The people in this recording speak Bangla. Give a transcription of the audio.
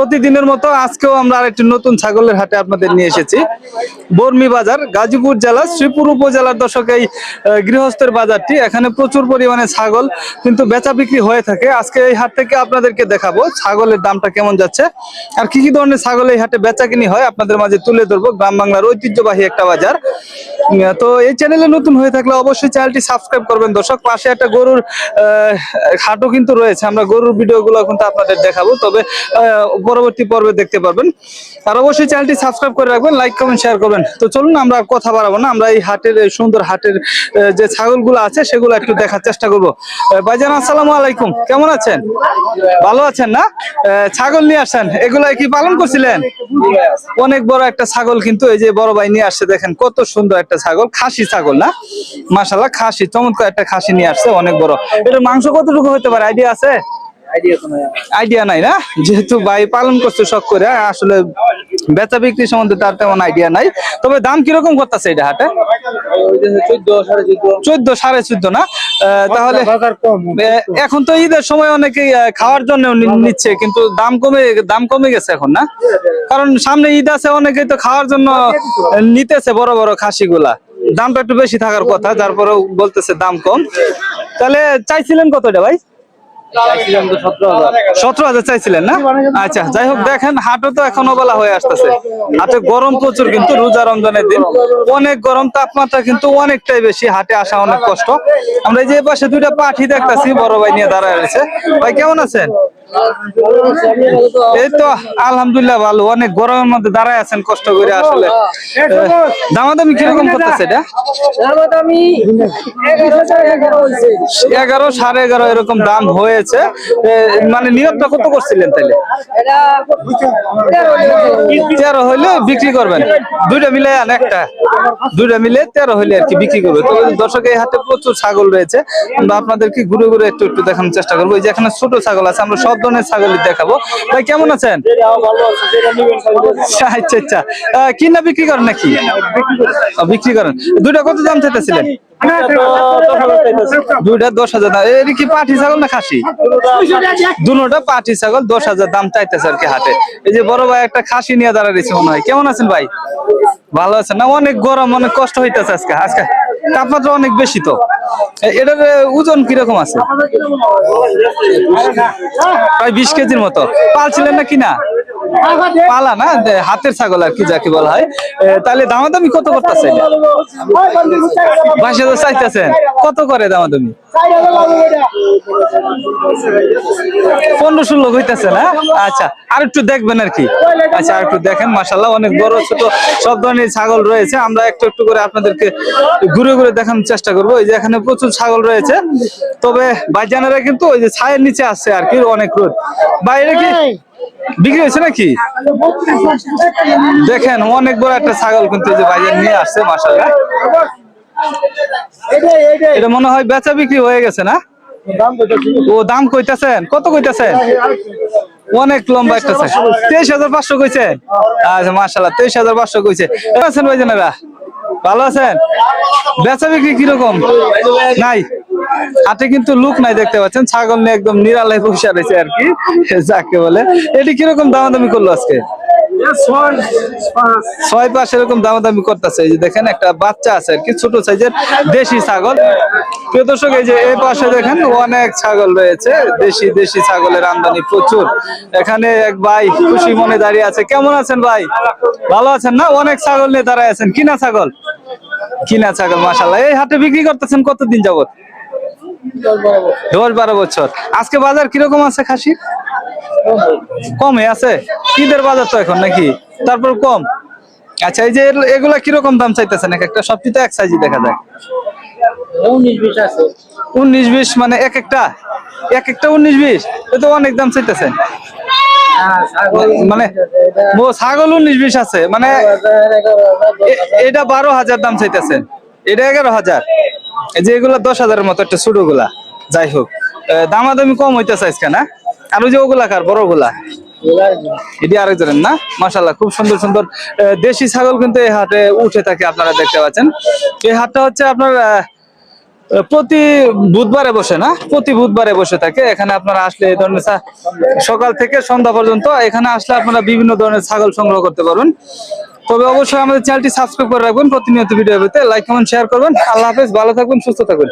প্রতিদিনের মতো আজকেও আমরা আরেকটি নতুন ছাগলের হাটে আপনাদের নিয়ে এসেছি। বর্মি বাজার, গাজীপুর জেলা, শ্রীপুর উপজেলার দর্শক এই গৃহস্থের বাজারটি। এখানে প্রচুর পরিমাণে ছাগল কিন্তু বেচা বিক্রি হয়ে থাকে। আজকে এই হাট থেকে আপনাদেরকে দেখাবো ছাগলের দামটা কেমন যাচ্ছে আর কি কি ধরনের ছাগল এই হাটে বেচা কিনি হয় আপনাদের মাঝে তুলে ধরবো। গ্রাম বাংলার ঐতিহ্যবাহী একটা বাজার। তো এই চ্যানেলে নতুন হয়ে থাকলে অবশ্যই চ্যানেলটি সাবস্ক্রাইব করবেন দর্শক। পাশে একটা গরুর হাটও কিন্তু রয়েছে। আমরা গরুর ভিডিওগুলো কিন্তু আপনাদের দেখাবো। তবে পরবর্তী পর্বে দেখতে পারবেন। আর অবশ্যই চ্যানেলটি সাবস্ক্রাইব করে রাখবেন লাইক কমেন্ট শেয়ার করবেন। তো চলুন আমরা কথা বাড়াবো না। আমরা এই হাটের এই সুন্দর হাটের যে ছাগলগুলো আছে সেগুলো একটু দেখার চেষ্টা করব। আহ, ভাইজান আসসালামু আলাইকুম। কেমন আছেন? ভালো আছেন না? ছাগল নিয়ে আসছেন। এগুলো কি পালন করছিলেন? অনেক বড় একটা ছাগল কিন্তু এই যে বড় ভাই নিয়ে আসছে দেখেন কত সুন্দর একটা ছাগল খাসি ছাগল না? মাশাল্লাহ খাসি চমৎকার একটা খাসি নিয়ে আসছে অনেক বড়। এটা মাংস কতটুকু হতে পারে? আইডিয়া আছে? আইডিয়া নাই না? যেহেতু ভাই পালন করছে শখ করে আসলে বেচা বিক্রি সম্বন্ধে তার তেমন আইডিয়া নাই। তবে দাম কীরকম করতেছে এটা হাটে? চোদ্দ সাড়ে চোদ্দ। না? তাহলে এখন তো ঈদের সময় অনেকেই আহ, খাওয়ার জন্য নিচ্ছে কিন্তু দাম কমে দাম কমে গেছে এখন না? কারণ সামনে ঈদ আছে অনেকেই তো খাওয়ার জন্য নিতেছে বড় বড় খাসি গুলা দামটা একটু বেশি থাকার কথা যার পরেও বলতেছে দাম কম। তাহলে চাইছিলেন কতটা ভাই? সতেরো হাজার চাইছিলেন না? আচ্ছা যাই হোক, দেখেন হাটও তো এখনও বেলা হয়ে আসতেছে। হাটে গরম প্রচুর, কিন্তু রোজা রমজানের দিন অনেক গরম, তাপমাত্রা কিন্তু অনেকটাই বেশি, হাটে আসা অনেক কষ্ট। আমরা এই যে পাশে দুইটা পাঠি দেখতেছি, বড় ভাই নিয়ে দাঁড়ায় রয়েছে। ভাই, কেমন আছেন? এই তো আলহামদুলিল্লাহ ভালো। অনেক গরমের মধ্যে দাঁড়ায় আছেন কষ্ট করে আসলে। দামাদামি কীরকম করতেছে এটা? এগারো সাড়ে এগারো এরকম দাম হয়েছে। মানে নিয়তটা কত করছিলেন তাহলে তেরো। হইলে বিক্রি করবেন। দুইটা মিলে আন একটা। দুইটা মিলে তেরো হইলে আর কি বিক্রি করবে। তো দর্শক এই হাটে প্রচুর ছাগল রয়েছে। আমরা আপনাদেরকে ঘুরে ঘুরে একটু একটু দেখানোর চেষ্টা করব। এই যে এখানে ছোট ছাগল আছে আমরা সব ধরনের ছাগলই দেখাবো। ভাই, কেমন আছেন? আচ্ছা আচ্ছা কিনা বিক্রি করেন নাকি? বিক্রি করেন। দুইটা কত দাম চাইতেছিলেন? ছাগল পাঠি ছাগল দশ হাজার দাম চাইতেছে আর কি হাটে। এই যে বড় ভাই একটা খাসি নিয়ে দাঁড়াইছে মনে হয়। কেমন আছেন ভাই? ভালো আছেন না? অনেক গরম, অনেক কষ্ট হইতেছে আজকে। আজকে তাপমাত্রা অনেক বেশি তো। এটার ওজন কীরকম আছে? প্রায় বিশ কেজির মতো। পালছিলেন না কিনা? পালা না হাতের ছাগল আর কি যাকে বলা হয়। তাহলে দামাদামি কত করতেছে বাইশ চাইতেছেন। কত করে দামাদামি? পনেরো ষোলো হইতেছে না? আচ্ছা আর একটু দেখবেন আর কি। আচ্ছা আর একটু দেখেন মাসাল্লাহ অনেক বড়, ছোট সব ধরনের ছাগল রয়েছে। আমরা একটু একটু করে আপনাদেরকে ঘুরে ঘুরে দেখানোর চেষ্টা করব। এই যে এখানে প্রচুর ছাগল রয়েছে। তবে বাইজানেরা কিন্তু ওই যে ছায়ের নিচে আছে আর কি, অনেক রোদ। বাইরে কি বিক্রি হয়েছে নাকি? দেখেন, অনেক বড় একটা ছাগল কিন্তু যে নিয়ে আসছে মাসাল্লাহ এটা মনে হয় বেচা বিক্রি হয়ে গেছে না? ও, দাম কইতাছেন? কত কইতাছেন? অনেক লম্বা একটা তেইশ হাজার পাঁচশো কইছেন আচ্ছা মাসাল্লাহ তেইশ হাজার পাঁচশো কইছে। আছেন ভাইজানেরা ভালো আছেন? বেচা বিক্রি কীরকম? নাই? হাতে কিন্তু লুক নাই দেখতে পাচ্ছেন ছাগল নিয়ে একদম নিরালায় বসে রয়েছে আর কি যাকে বলে। এটি কীরকম দামাদামি করল আজকে? ছয় পাঁচ এরকম দামাদামি করতেছে। এই যে দেখেন একটা বাচ্চা আছে আর কি ছোট সাইজের দেশি ছাগল। প্রিয় দর্শক এই যে এই পাশে দেখেন অনেক ছাগল রয়েছে দেশি দেশি ছাগলের আমদানি প্রচুর। এখানে এক ভাই খুশি মনে দাঁড়িয়ে আছে। কেমন আছেন ভাই? ভালো আছেন না? অনেক ছাগল নিয়ে দাঁড়ায় আছেন। কিনা ছাগল? কিনা ছাগল মাসাল্লাহ এই হাটে বিক্রি করতেছেন কতদিন যাবত? দশ বারো বছর। আজকে বাজার কীরকম আছে খাসি কমে আছে? ঈদের বাজার তো এখন নাকি? তারপর কম। আচ্ছা এই যে এগুলা কীরকম দাম চাইতেছেন এক একটা? সবটি তো এক সাইজই দেখা যায়। উনিশ বিশ মানে এক একটা? এক একটা উনিশ বিশ? এ তো অনেক দাম চাইতেছেন। মানে ছাগল উনিশ বিশ আছে। মানে এটা বারো হাজার দাম চাইতেছেন। এটা এগারো হাজার। এই যে এগুলা দশ হাজারের মতো একটা ছোটগুলা যাই হোক। দামাদামি কম হইতেছে আজকে, না? আর ওই যে ওগুলা কার বড়গুলা না? খুব সুন্দর সুন্দর দেশি ছাগল কিন্তু এই হাটে উঠে থাকে, আপনারা দেখতে পাচ্ছেন। এই হাটটা হচ্ছে আপনার প্রতি বুধবারে বসে, না? প্রতি বুধবারে বসে থাকে। এখানে আপনারা আসলে এই ধরনের সকাল থেকে সন্ধ্যা পর্যন্ত এখানে আসলে আপনারা বিভিন্ন ধরনের ছাগল সংগ্রহ করতে পারবেন তবে অবশ্যই আমাদের চ্যানেলটি সাবস্ক্রাইব করে রাখবেন প্রতিনিয়ত ভিডিও পেতে। লাইক কমেন্ট শেয়ার করবেন। আল্লাহ হাফেজ, ভালো থাকবেন, সুস্থ থাকবেন।